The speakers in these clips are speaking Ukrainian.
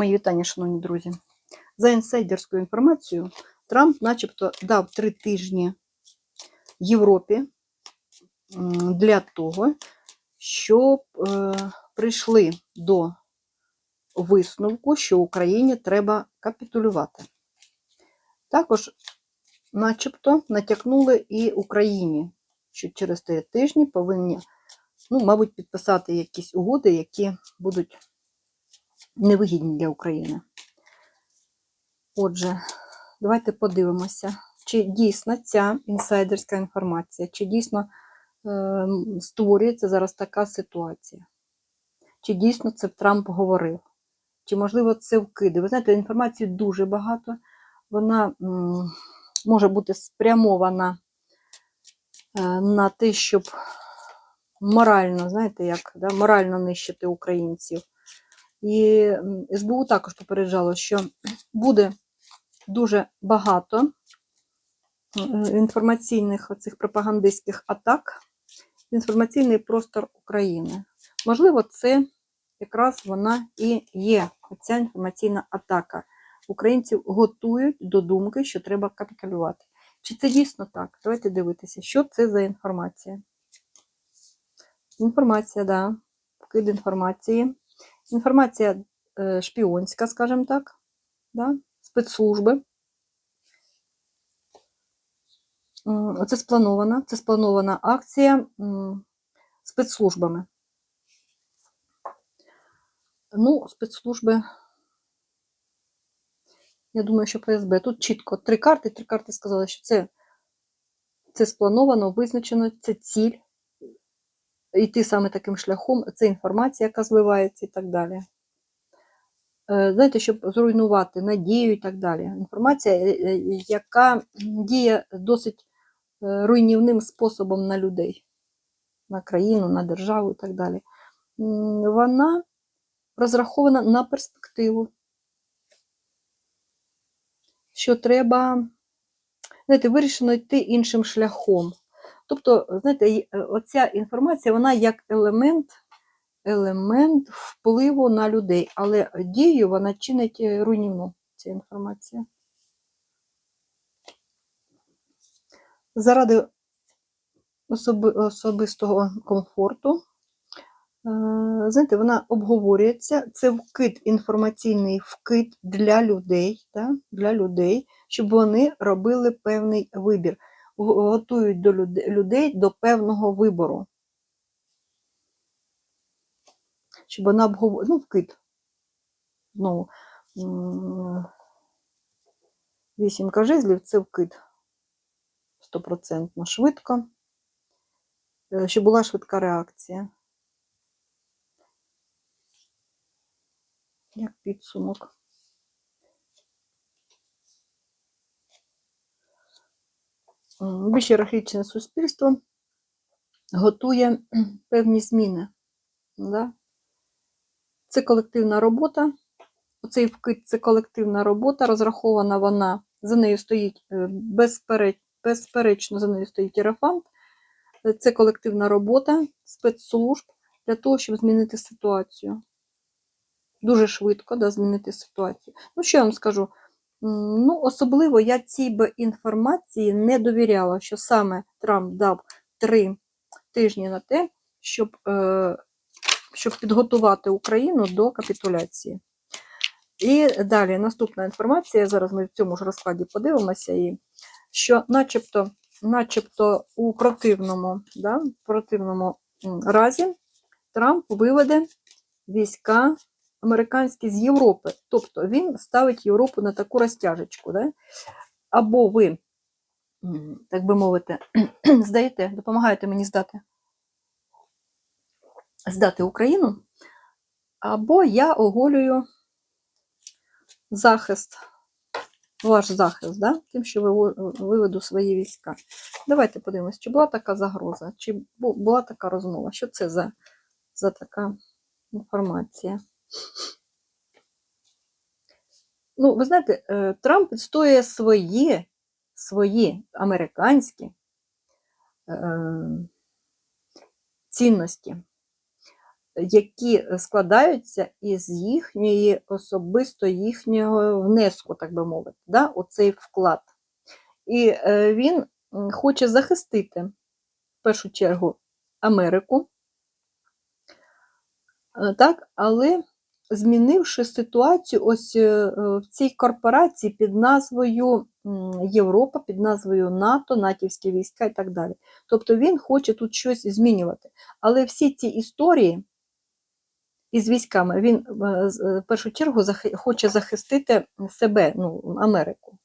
Мої вітання, шановні друзі. За інсайдерською інформацією, Трамп начебто дав три тижні Європі для того, щоб е, прийшли до висновку, що Україні треба капітулювати. Також, начебто, натякнули і Україні, що через три тижні повинні, ну, мабуть, підписати якісь угоди, які будуть невигідні для України. Отже, давайте подивимося, чи дійсно ця інсайдерська інформація, чи дійсно е, створюється зараз така ситуація, чи дійсно це Трамп говорив, чи, можливо, це вкиди. Ви знаєте, інформації дуже багато, вона м, може бути спрямована е, на те, щоб морально, знаєте, як, да, морально нищити українців. І СБУ також попереджало, що буде дуже багато е, інформаційних оцих пропагандистських атак в інформаційний простор України. Можливо, це якраз вона і є ця інформаційна атака. Українців готують до думки, що треба капітулювати. Чи це дійсно так? Давайте дивитися, що це за інформація. Інформація, да, вкид інформації. Інформація е, шпіонська, скажімо так, да, спецслужби. Це спланована, це спланована акція спецслужбами. Ну, спецслужби, я думаю, що ФСБ. Тут чітко три карти. Три карти сказали, що це, це сплановано, визначено, це ціль. Йти саме таким шляхом, це інформація, яка зливається і так далі. Е, Знаєте, щоб зруйнувати надію і так далі. Інформація, е, е, яка діє досить руйнівним способом на людей, на країну, на державу і так далі. Вона розрахована на перспективу, що треба, знаєте, вирішено йти іншим шляхом. Тобто, знаєте, е, оця інформація, вона як елемент, елемент впливу на людей, але дію вона чинить е, руйнівну, ця інформація. Заради особи, особистого комфорту, е, знаєте, вона обговорюється. Це вкид, інформаційний вкид для людей, да, для людей, щоб вони робили певний вибір готують до людей до певного вибору. Щоб вона обговорила, ну, вкид. Знову, вісімка жезлів це вкид. Стопроцентно швидко. Е, Щоб була швидка реакція. Як підсумок. Вище ієрархічне суспільство готує певні зміни. Да? Це колективна робота. Оцей вкид це колективна робота, розрахована вона, за нею стоїть е, безпереч, безперечно, за нею стоїть іерофант. Е, Це колективна робота спецслужб для того, щоб змінити ситуацію. Дуже швидко да, змінити ситуацію. Ну, що я вам скажу? Ну, особливо я цій би інформації не довіряла, що саме Трамп дав три тижні на те, щоб, е, щоб підготувати Україну до капітуляції. І далі наступна інформація. Зараз ми в цьому ж розкладі подивимося, і що начебто, начебто у противному, да, противному разі Трамп виведе війська американські з Європи. Тобто він ставить Європу на таку розтяжечку. Да? Або ви, так би мовити, здаєте, допомагаєте мені здати, здати Україну, або я оголюю захист, ваш захист, да? тим, що виведу свої війська. Давайте подивимось, чи була така загроза, чи була така розмова. Що це за, за така інформація? Ну, ви знаєте, е, Трамп відстоює свої, свої американські е, цінності. які складаються із їхньої особисто їхнього внеску, так би мовити, да, у вклад. І е, він хоче захистити в першу чергу Америку, Е, так, але змінивши ситуацію ось е, е, в цій корпорації під назвою Європа, під назвою НАТО, натівські війська і так далі. Тобто він хоче тут щось змінювати. Але всі ці історії із військами він е, в першу чергу хоче захистити себе, ну, Америку.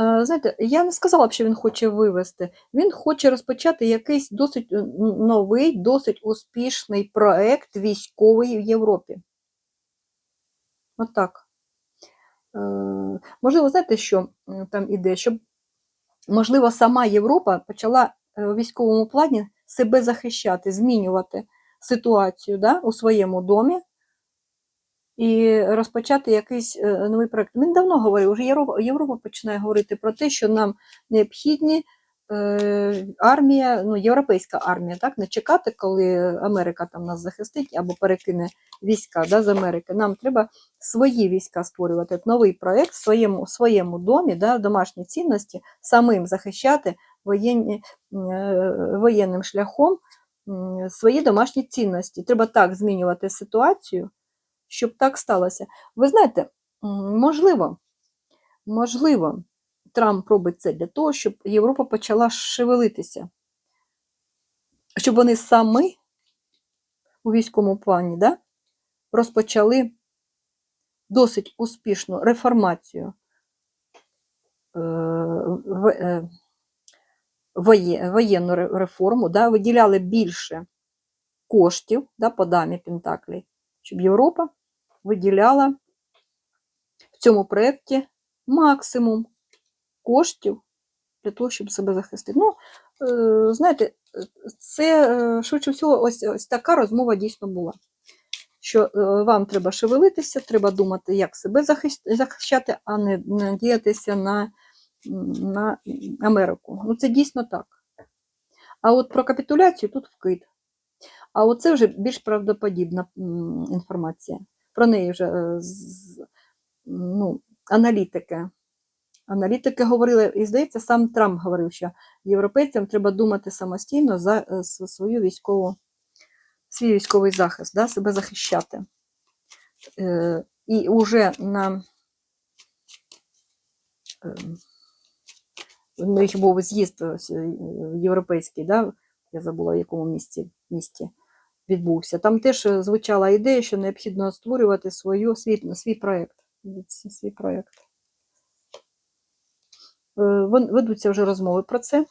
Знаєте, я не сказала б, що він хоче вивести. Він хоче розпочати якийсь досить е, новий, досить успішний проект військовий в Європі. Отак. Е, Можливо, знаєте, що там іде? Щоб, можливо, сама Європа почала е, у військовому плані себе захищати, змінювати ситуацію да, у своєму домі і розпочати якийсь е, новий проект. Він давно говорив, вже Європа, Європа починає говорити про те, що нам необхідні е, армія, ну, європейська армія, так, не чекати, коли Америка там нас захистить або перекине війська да, з Америки. Нам треба свої війська створювати, новий проект в своєму, своєму домі, да, домашні цінності, самим захищати воєнні, е, воєнним шляхом свої домашні цінності. Треба так змінювати ситуацію, щоб так сталося. Ви знаєте, можливо, можливо, Трамп робить це для того, щоб Європа почала шевелитися, щоб вони самі у військовому плані да, розпочали досить успішну реформацію е, е, воє- воєнну реформу, да, виділяли більше коштів да, по дамі Пентаклі, щоб Європа виділяла в цьому проєкті максимум коштів для того, щоб себе захистити. Ну, е, знаєте, це е, швидше всього, ось, ось така розмова дійсно була. Що е, вам треба шевелитися, треба думати, як себе захищати, а не надіятися на, на Америку. Ну, це дійсно так. А от про капітуляцію тут вкид. А оце вже більш правдоподібна інформація. Про неї вже е, ну, аналітики. Аналітики говорили, і здається, сам Трамп говорив, що європейцям треба думати самостійно за е, свою військову, свій військовий захист, да, себе захищати. Е, І вже на е, них був з'їзд європейський, да, я забула, в якому місті, місті відбувся. Там теж е, звучала ідея, що необхідно створювати свою, свій, свій проєкт. Свій проєкт. Е, Ведуться вже розмови про це.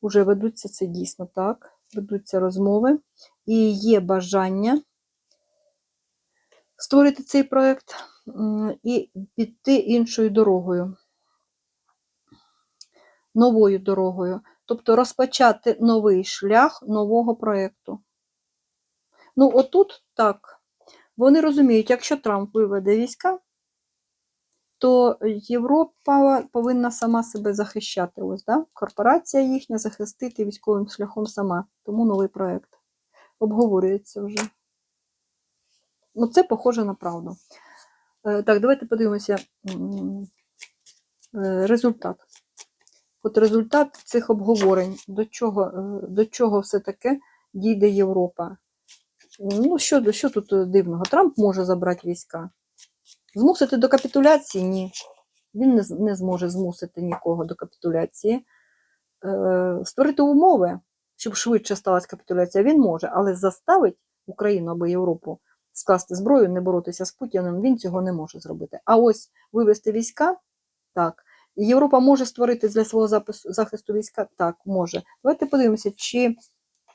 Уже ведуться це дійсно так. Ведуться розмови. І є бажання створити цей проєкт і піти іншою дорогою, новою дорогою. Тобто розпочати новий шлях нового проєкту. Ну, отут так. Вони розуміють, якщо Трамп виведе війська, то Європа повинна сама себе захищати. Ось, да? Корпорація їхня захистити військовим шляхом сама. Тому новий проєкт обговорюється вже. Ну, це похоже на правду. Е, Так, давайте подивимося е, результат. От результат цих обговорень, до чого, е, до чого все таки дійде Європа. Ну, що, що тут е, дивного? Трамп може забрати війська. Змусити до капітуляції? Ні. Він не, не зможе змусити нікого до капітуляції. Е, створити умови, щоб швидше сталася капітуляція, він може, але заставить Україну або Європу скласти зброю, не боротися з Путіним, він цього не може зробити. А ось вивести війська, так. Європа може створити для свого захисту війська? Так, може. Давайте подивимося, чи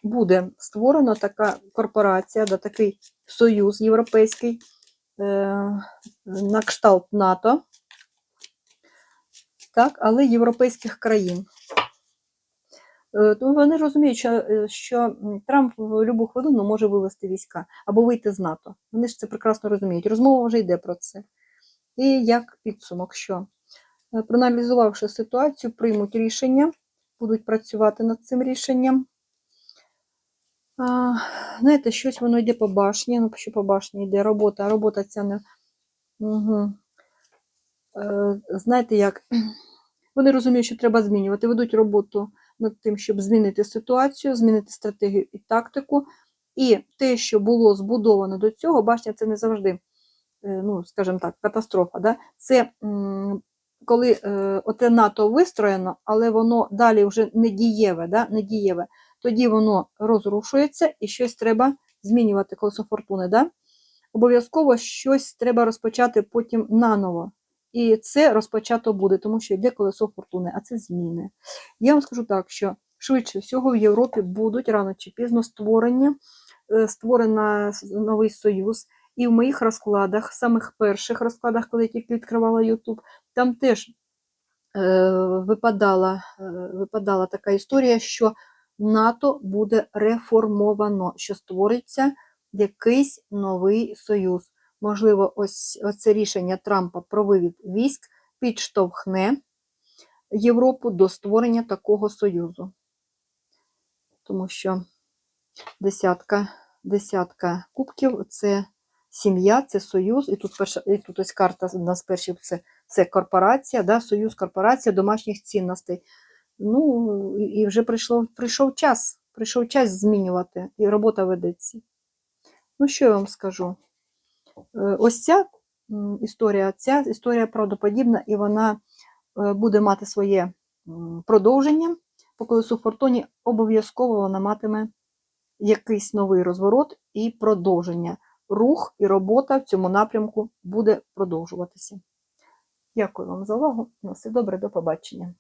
буде створена така корпорація, да, такий союз європейський е, на кшталт НАТО, так, але європейських країн. Е, Тому вони розуміють, що, е, що Трамп в будь-яку хвилину може вивести війська або вийти з НАТО. Вони ж це прекрасно розуміють. Розмова вже йде про це. І як підсумок, що е, проаналізувавши ситуацію, приймуть рішення будуть працювати над цим рішенням. А, знаєте, щось воно йде по башні. Ну, що по башні йде робота, а робота ця не. Угу. Е, знаєте як? Вони розуміють, що треба змінювати. Ведуть роботу над тим, щоб змінити ситуацію, змінити стратегію і тактику. І те, що було збудовано до цього, башня це не завжди, е, ну, скажімо так, катастрофа. Да? Це коли е, оте НАТО вистроєно, але воно далі вже не дієве, да? не дієве. Тоді воно розрушується і щось треба змінювати колесо фортуни. Да? Обов'язково щось треба розпочати потім наново. І це розпочато буде, тому що йде колесо фортуни, а це зміни. Я вам скажу так, що швидше всього в Європі будуть рано чи пізно створені, е, створена новий союз. І в моїх розкладах, самих перших розкладах, коли я тільки відкривала YouTube, там теж е, випадала, е, випадала така історія, що НАТО буде реформовано, що створиться якийсь новий союз. Можливо, ось це рішення Трампа про вивід військ підштовхне Європу до створення такого союзу. Тому що десятка, десятка кубків це сім'я, це союз, і тут перша, і тут ось карта у нас перші це, корпорація, да, союз, корпорація домашніх цінностей. Ну, і- вже прийшло, прийшов час, прийшов час змінювати, і робота ведеться. Ну, що я вам скажу? Е, Ось ця історія, ця історія правдоподібна, і вона е, буде мати своє продовження. По колесу фортуні обов'язково вона матиме якийсь новий розворот і продовження. Рух і робота в цьому напрямку буде продовжуватися. Дякую вам за увагу. На все добре, до побачення.